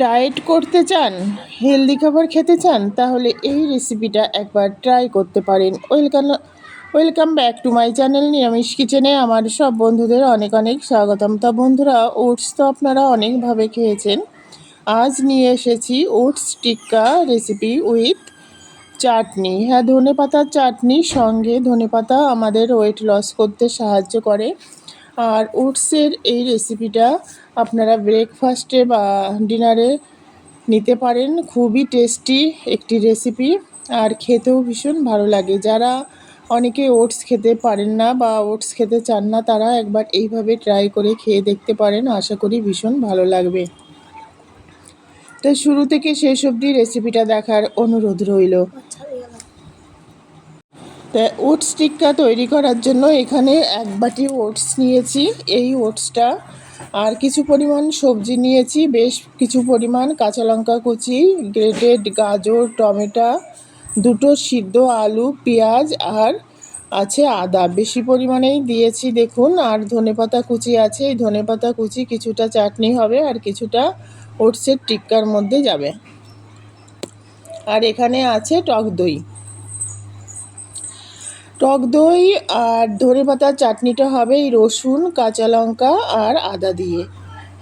Diet করতে চান, healthy খাবার খেতে চান, তাহলে এই রেসিপিটা একবার ট্রাই করতে পারেন। Welcome welcome back to my channel নিরামিষ কিচেনে আমার সব বন্ধুদের অনেক অনেক স্বাগতম। তা বন্ধুরা ওটস তো আপনারা অনেকভাবে খেয়েছেন। আজ নিয়ে এসেছি oats tikka recipe with chutney. হ্যাঁ ধনে পাতার চাটনি সঙ্গে ধনে পাতা আমাদের ওয়েট লস করতে সাহায্য করে। আর ওটসের এই রেসিপিটা আপনারা ব্রেকফাস্টে বা ডিনারে নিতে পারেন। খুবই টেস্টি একটি রেসিপি আর খেতেও ভীষণ ভালো লাগে। যারা অনেকে ওটস খেতে পারেন না বা ওটস খেতে চান না, তারা একবার এইভাবে ট্রাই করে খেয়ে দেখতে পারেন। আশা করি ভীষণ ভালো লাগবে। তো শুরু থেকে শেষ অবধি রেসিপিটা দেখার অনুরোধ রইল। তা ওটস টিক্কা তৈরি করার জন্য এখানে এক বাটি ওটস নিয়েছি। এই ওটসটা আর কিছু পরিমাণ সবজি নিয়েছি, বেশ কিছু পরিমাণ কাঁচা লঙ্কা কুচি গ্রেটেড গাজর, টমেটো, দুটো সিদ্ধ আলু, পেঁয়াজ আর আছে আদা। বেশি পরিমাণেই দিয়েছি, দেখুন, আর ধনেপাতা কুচি আছে। এই ধনেপাতা কুচি কিছুটা চাটনি হবে আর কিছুটা ওটসের টিক্কার মধ্যে যাবে। আর এখানে আছে টক দই। টক দই আর ধনে পাতার চাটনিটা হবে এই রসুন, কাঁচা লঙ্কা আর আদা দিয়ে।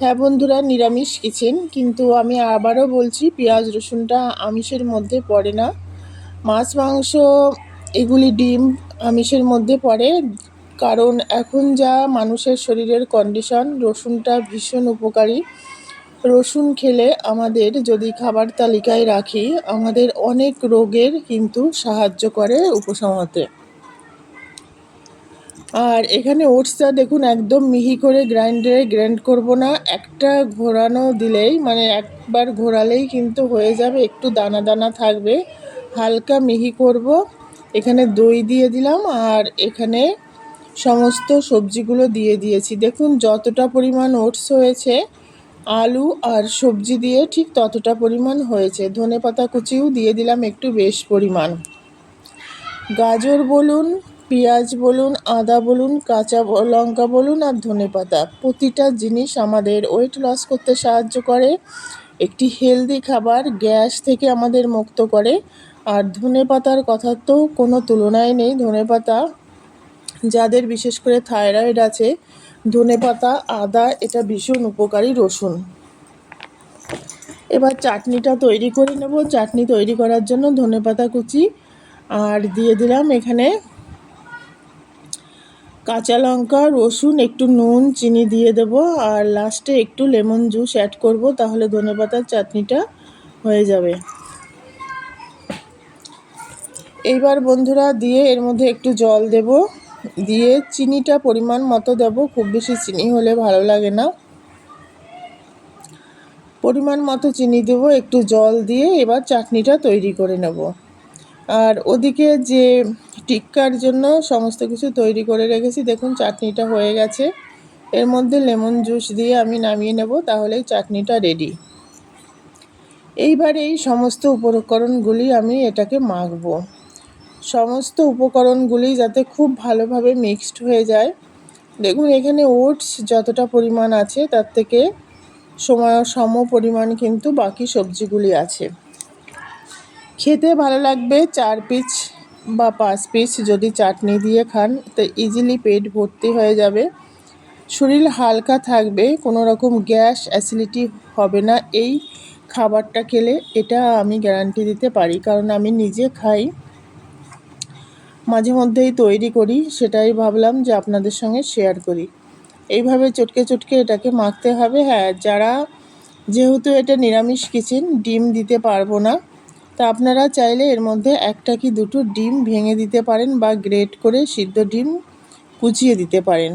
হ্যাঁ বন্ধুরা, নিরামিষ কিচেন কিন্তু আমি আবারও বলছি, পেঁয়াজ, রসুনটা আমিষের মধ্যে পড়ে না। মাছ, মাংস, এগুলি ডিম আমিষের মধ্যে পড়ে। কারণ এখন যা মানুষের শরীরের কন্ডিশন রসুনটা ভীষণ উপকারী। রসুন খেলে আমাদের যদি খাবার তালিকায় রাখি, আমাদের অনেক রোগের কিন্তু সাহায্য করে উপশম হতে আর এখানে ওটসটা দেখুন একদম মিহি করে গ্রাইন্ডারে গ্রাইন্ড করব না, একটা ঘোরানো দিলেই মানে একবার ঘোরালেই কিন্তু হয়ে যাবে, একটু দানা দানা থাকবে। হালকা মিহি করব, এখানে দই দিয়ে দিলাম আর এখানে সমস্ত সবজিগুলো দিয়ে দিয়েছি। দেখুন যতটা পরিমাণ ওটস হয়েছে, আলু আর সবজি দিয়ে ঠিক ততটা পরিমাণ হয়েছে। ধনে পাতা কুচিও দিয়ে দিলাম একটু বেশ পরিমাণ। গাজর বলুন পেঁয়াজ বলুন, আদা বলুন, কাঁচা লঙ্কা বলুন আর ধনে পাতা। প্রতিটা জিনিস আমাদের ওয়েট লস করতে সাহায্য করে, একটি হেলদি খাবার গ্যাস থেকে আমাদের মুক্ত করে। আর ধনে পাতার কথা তো কোনো তুলনায় নেই। ধনে পাতা, যাদের বিশেষ করে থাইরয়েড আছে, ধনে পাতা, আদা, এটা ভীষণ উপকারী রসুন। এবার চাটনিটা তৈরি করে নেব। চাটনি তৈরি করার জন্য ধনে পাতা কুচি আর দিয়ে দিলাম এখানে কাঁচা লঙ্কা, রসুন, একটু নুন, চিনি দিয়ে দেব আর লাস্টে একটু লেমন জুস অ্যাড করব তাহলে ধনেপাতার চাটনিটা হয়ে যাবে। এইবার বন্ধুরা দিয়ে এর মধ্যে একটু জল দেব। দিয়ে চিনিটা পরিমাণ মতো দেব, খুব বেশি চিনি হলে ভালো লাগে না। পরিমাণ মতো চিনি দেব, একটু জল দিয়ে এবার চাটনিটা তৈরি করে নেব। আর ওদিকে যে টিক্কার জন্য সমস্ত কিছু তৈরি করে রেখেছি, দেখুন চাটনিটা হয়ে গেছে। এর মধ্যে লেমন জুস দিয়ে আমি নামিয়ে নেব, তাহলে চাটনিটা রেডি এইবার এই সমস্ত উপকরণগুলি আমি এটাকে মাখব। সমস্ত উপকরণগুলি যাতে খুব ভালোভাবে মিক্সড হয়ে যায়। দেখুন, এখানে ওটস যতটা পরিমাণ আছে, তার থেকে সময়, সম পরিমাণ কিন্তু বাকি সবজিগুলি আছে। খেতে ভালো লাগবে, চার পিস বা পাঁচ পিস যদি চাটনি দিয়ে খান, তো ইজিলি পেট ভর্তি হয়ে যাবে। শরীর হালকা থাকবে, কোনো রকম গ্যাস অ্যাসিডিটি হবে না। এই খাবারটা খেলে এটা আমি গ্যারান্টি দিতে পারি, কারণ আমি নিজে খাই। মাঝে মধ্যেই তৈরি করি, সেটাই ভাবলাম যে আপনাদের সঙ্গে শেয়ার করি। এইভাবে চটকে চটকে এটাকে মাখতে হবে। হ্যাঁ যারা যেহেতু এটা নিরামিষ কিচেন ডিম দিতে পারব না। তা আপনারা চাইলে এর মধ্যে একটা কি দুটো ডিম ভেঙে দিতে পারেন বা গ্রেট করে সিদ্ধ ডিম কুচিয়ে দিতে পারেন।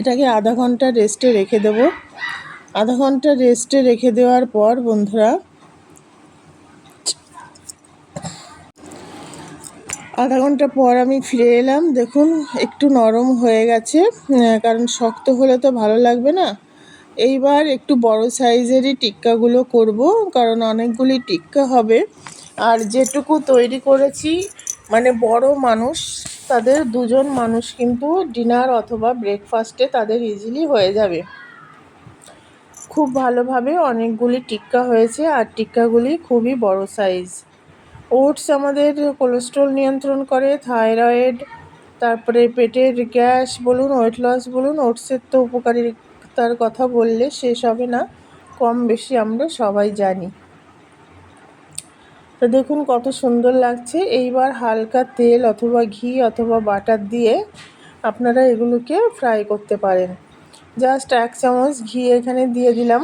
এটাকে আধা ঘণ্টা রেস্টে রেখে দেব। আধা ঘণ্টা রেস্টে রেখে দেওয়ার পর বন্ধুরা, আধা ঘণ্টা পর আমি ফিরে এলাম। দেখুন, একটু নরম হয়ে গেছে, কারণ শক্ত হলে তো ভালো লাগবে না। এইবার একটু বড় সাইজেরই টিক্কাগুলো করব, কারণ অনেকগুলি টিক্কা হবে। আর যেটুকু তৈরি করেছি মানে বড় মানুষ, তাদের দুজন মানুষ কিন্তু ডিনার অথবা ব্রেকফাস্টে তাদের ইজিলি হয়ে যাবে। খুব ভালোভাবে অনেকগুলি টিক্কা হয়েছে, আর টিক্কাগুলি খুবই বড় সাইজ ওটস আমাদের কোলেস্ট্রল নিয়ন্ত্রণ করে, থাইরয়েড, তারপরে পেটের গ্যাস বলুন ওয়েট লস বলুন, ওটসের তো উপকারিতার কথা বললে শেষ হবে না, কম বেশি আমরা সবাই জানি। তো দেখুন কত সুন্দর লাগছে। এইবার হালকা তেল অথবা ঘি অথবা বাটার দিয়ে আপনারা এগুলোকে ফ্রাই করতে পারেন। জাস্ট এক চামচ ঘি এখানে দিয়ে দিলাম।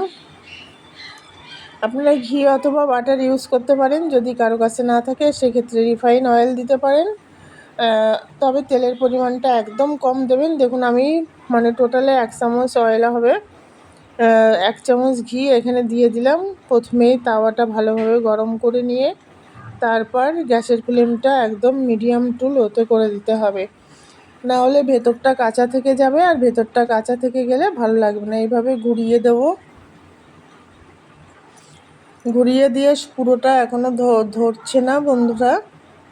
আপনারা ঘি অথবা বাটার ইউজ করতে পারেন। যদি কারও কাছে না থাকে, সেক্ষেত্রে রিফাইন অয়েল দিতে পারেন। তবে তেলের পরিমাণটা একদম কম দেবেন। দেখুন, আমি মানে টোটালে এক চামচ অয়েল হবে এক চামচ ঘি এখানে দিয়ে দিলাম। প্রথমেই তাওয়াটা ভালোভাবে গরম করে নিয়ে তারপর গ্যাসের ফ্লেমটা একদম মিডিয়াম টু লোতে করে দিতে হবে। না হলে ভেতরটা কাঁচা থেকে যাবে, আর ভেতরটা কাঁচা থেকে গেলে ভালো লাগবে না। এইভাবে ঘুরিয়ে দেবো। ঘুরিয়ে দিয়ে পুরোটা এখনও ধরছে না বন্ধুরা।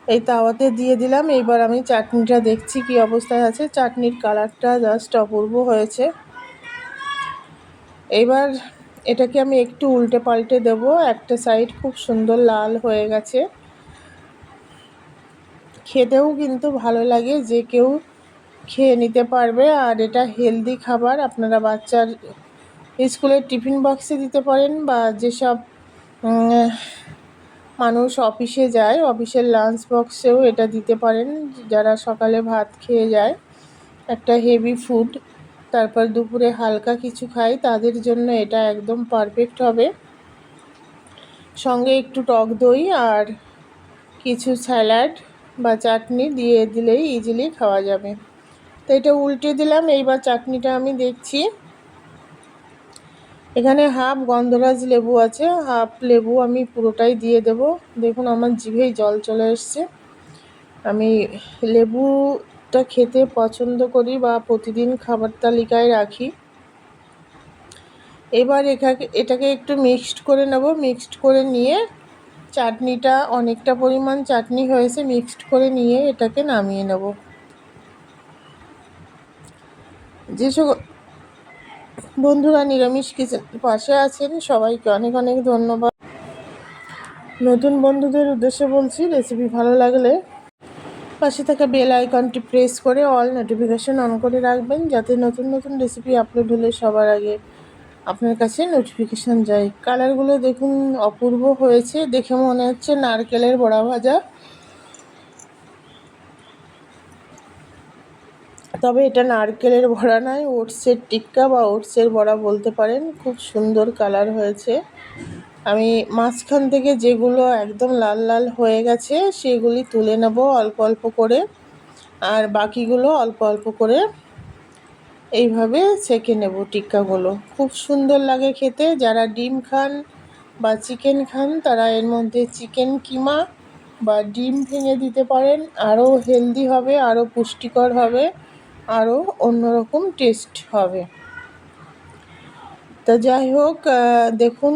এই তাওয়াতে দিয়ে দিলাম। এইবার আমি চাটনিটা দেখছি কি অবস্থায় আছে। চাটনির কালারটা জাস্ট অপূর্ব হয়েছে। এবার এটাকে আমি একটু উল্টে পাল্টে দেব। একটা সাইড খুব সুন্দর লাল হয়ে গেছে। খেতেও কিন্তু ভালো লাগে। যে কেউ খেয়ে নিতে পারবে। আর এটা হেলদি খাবার। আপনারা বাচ্চার স্কুলের টিফিন বক্সে দিতে পারেন বা যেসব মানুষ অফিসে যায়, অফিসের লাঞ্চ বক্সেও এটা দিতে পারেন। যারা সকালে ভাত খেয়ে যায়, একটা হেভি ফুড তারপর দুপুরে হালকা কিছু খায়, তাদের জন্য এটা একদম পারফেক্ট হবে। সঙ্গে একটু টক দই আর কিছু স্যালাড বা চাটনি দিয়ে দিলেই ইজিলি খাওয়া যাবে। তো এটা উল্টে দিলাম, এইবার চাটনিটা আমি দেখছি। এখানে হাফ গন্ধরাজ লেবু আছে, হাফ লেবু আমি পুরোটাই দিয়ে দেব। দেখুন, আমার জিভেই জল চলে এসছে। আমি লেবুটা খেতে পছন্দ করি বা প্রতিদিন খাবার তালিকায় রাখি। এবার এটাকে এটাকে একটু মিক্সড করে নেব। মিক্সড করে নিয়ে চাটনিটা, অনেকটা পরিমাণ চাটনি হয়েছে, মিক্সড করে নিয়ে এটাকে নামিয়ে নেব। যেসব বন্ধুরা নিরামিষ কিচেন পাশে আছেন, সবাইকে অনেক অনেক ধন্যবাদ। নতুন বন্ধুদের উদ্দেশ্যে বলছি রেসিপি ভালো লাগলে পাশে থাকা বেল আইকনটি প্রেস করে অল নোটিফিকেশন অন করে রাখবেন, যাতে নতুন নতুন রেসিপি আপলোড হলে সবার আগে আপনার কাছে নোটিফিকেশান যায়। কালারগুলো দেখুন, অপূর্ব হয়েছে, দেখে মনে হচ্ছে নারকেলের বড়া ভাজা। তবে এটা নারকেলের বড়া নয়, ওটসের টিক্কা বা ওটসের বড়া বলতে পারেন। খুব সুন্দর কালার হয়েছে। আমি মাঝখান থেকে যেগুলো একদম লাল লাল হয়ে গেছে, সেগুলি তুলে নেব অল্প অল্প করে। আর বাকিগুলো অল্প অল্প করে এইভাবে সেঁকে নেব টিক্কাগুলো। খুব সুন্দর লাগে খেতে। যারা ডিম খান বা চিকেন খান, তারা এর মধ্যে চিকেন কিমা বা ডিম ভেঙে দিতে পারেন। আরও হেলদি হবে, আরও পুষ্টিকর হবে। আরও অন্যরকম টেস্ট হবে। তা যাই হোক দেখুন,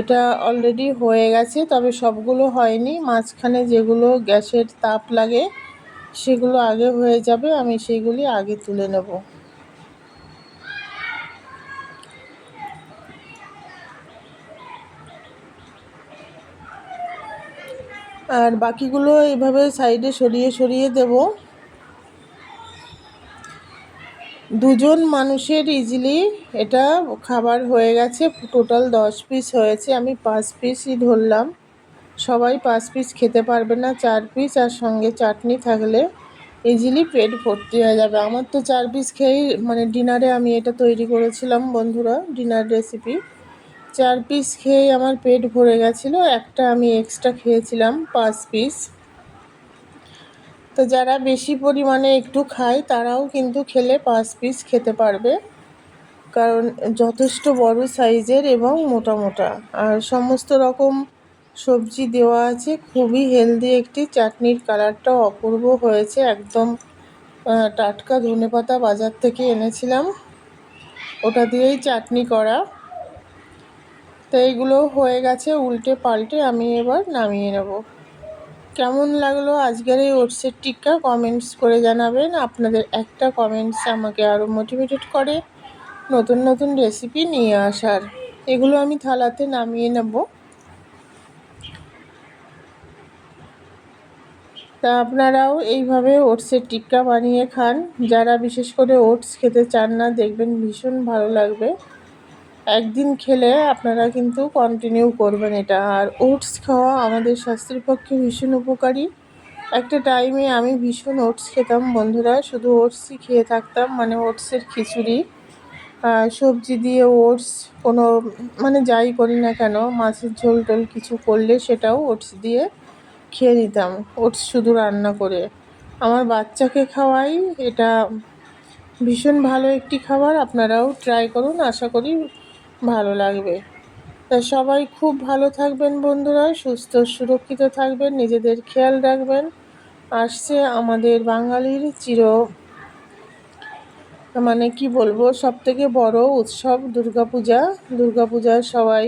এটা অলরেডি হয়ে গেছে, তবে সবগুলো হয়নি। মাঝখানে যেগুলো গ্যাসের তাপ লাগে, সেগুলো আগে হয়ে যাবে, আমি সেগুলি আগে তুলে নেব। আর বাকিগুলো এইভাবে সাইডে সরিয়ে সরিয়ে দেব। দুজন মানুষের ইজিলি এটা খাবার হয়ে গেছে টোটাল দশ পিস হয়েছে, আমি পাঁচ পিসই ধরলাম। সবাই পাঁচ পিস খেতে পারবে না, চার পিস আর সঙ্গে চাটনি থাকলে ইজিলি পেট ভর্তি হয়ে যাবে। আমার তো চার পিস খেয়েই মানে ডিনারে আমি এটা তৈরি করেছিলাম বন্ধুরা, ডিনার রেসিপি চার পিস খেয়েই আমার পেট ভরে গেছিল, একটা আমি এক্সট্রা খেয়েছিলাম, পাঁচ পিস তো যারা বেশি পরিমাণে একটু খায়, তারাও কিন্তু খেলে পাঁচ পিস খেতে পারবে। কারণ যথেষ্ট বড় সাইজের এবং মোটা মোটা। আর সমস্ত রকম সবজি দেওয়া আছে, খুবই হেলদি একটি চাটনির কালারটাও অপূর্ব হয়েছে। একদম টাটকা ধনে পাতা বাজার থেকে এনেছিলাম। ওটা দিয়েই চাটনি করা। তো এইগুলো হয়ে গেছে, উল্টে পাল্টে আমি এবার নামিয়ে নেব। কেমন লাগল আজকের এই ওটসের টিক্কা? কমেন্টস করে জানাবেন। আপনাদের একটা কমেন্টস আমাকে আরও মোটিভেটেড করে নতুন নতুন রেসিপি নিয়ে আসার। এগুলো আমি থালাতে নামিয়ে নেব। তা আপনারাও এইভাবে ওটসের টিক্কা বানিয়ে খান। যারা বিশেষ করে ওটস খেতে চান না, দেখবেন ভীষণ ভালো লাগবে। একদিন খেলে আপনারা কিন্তু কন্টিনিউ করবেন এটা। আর ওটস খাওয়া আমাদের স্বাস্থ্যের পক্ষে ভীষণ উপকারী। একটা টাইমে আমি ভীষণ ওটস খেতাম বন্ধুরা, শুধু ওটসই খেয়ে থাকতাম মানে ওটসের খিচুড়ি সবজি দিয়ে ওটস কোনো মানে যাই করি না কেন, মাছের ঝোল টোল কিছু করলে সেটাও ওটস দিয়ে খেয়ে নিতাম ওটস শুধু রান্না করে। আমার বাচ্চাকে খাওয়াই, এটা ভীষণ ভালো একটি খাবার, আপনারাও ট্রাই করুন, আশা করি ভালো লাগবে। তা সবাই খুব ভালো থাকবেন বন্ধুরা, সুস্থ, সুরক্ষিত থাকবেন, নিজেদের খেয়াল রাখবেন। আসছে আমাদের বাঙালির চির মানে কি বলব সব থেকে বড় উৎসব দুর্গাপূজা। দুর্গাপূজায় সবাই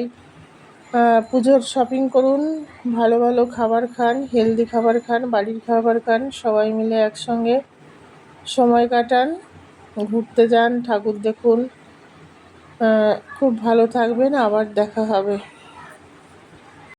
পুজোর শপিং করুন, ভালো ভালো খাবার খান হেলদি খাবার খান, বাড়ির খাবার খান, সবাই মিলে একসঙ্গে সময় কাটান, ঘুরতে যান, ঠাকুর দেখুন। খুব ভালো থাকবেন আবার দেখা হবে।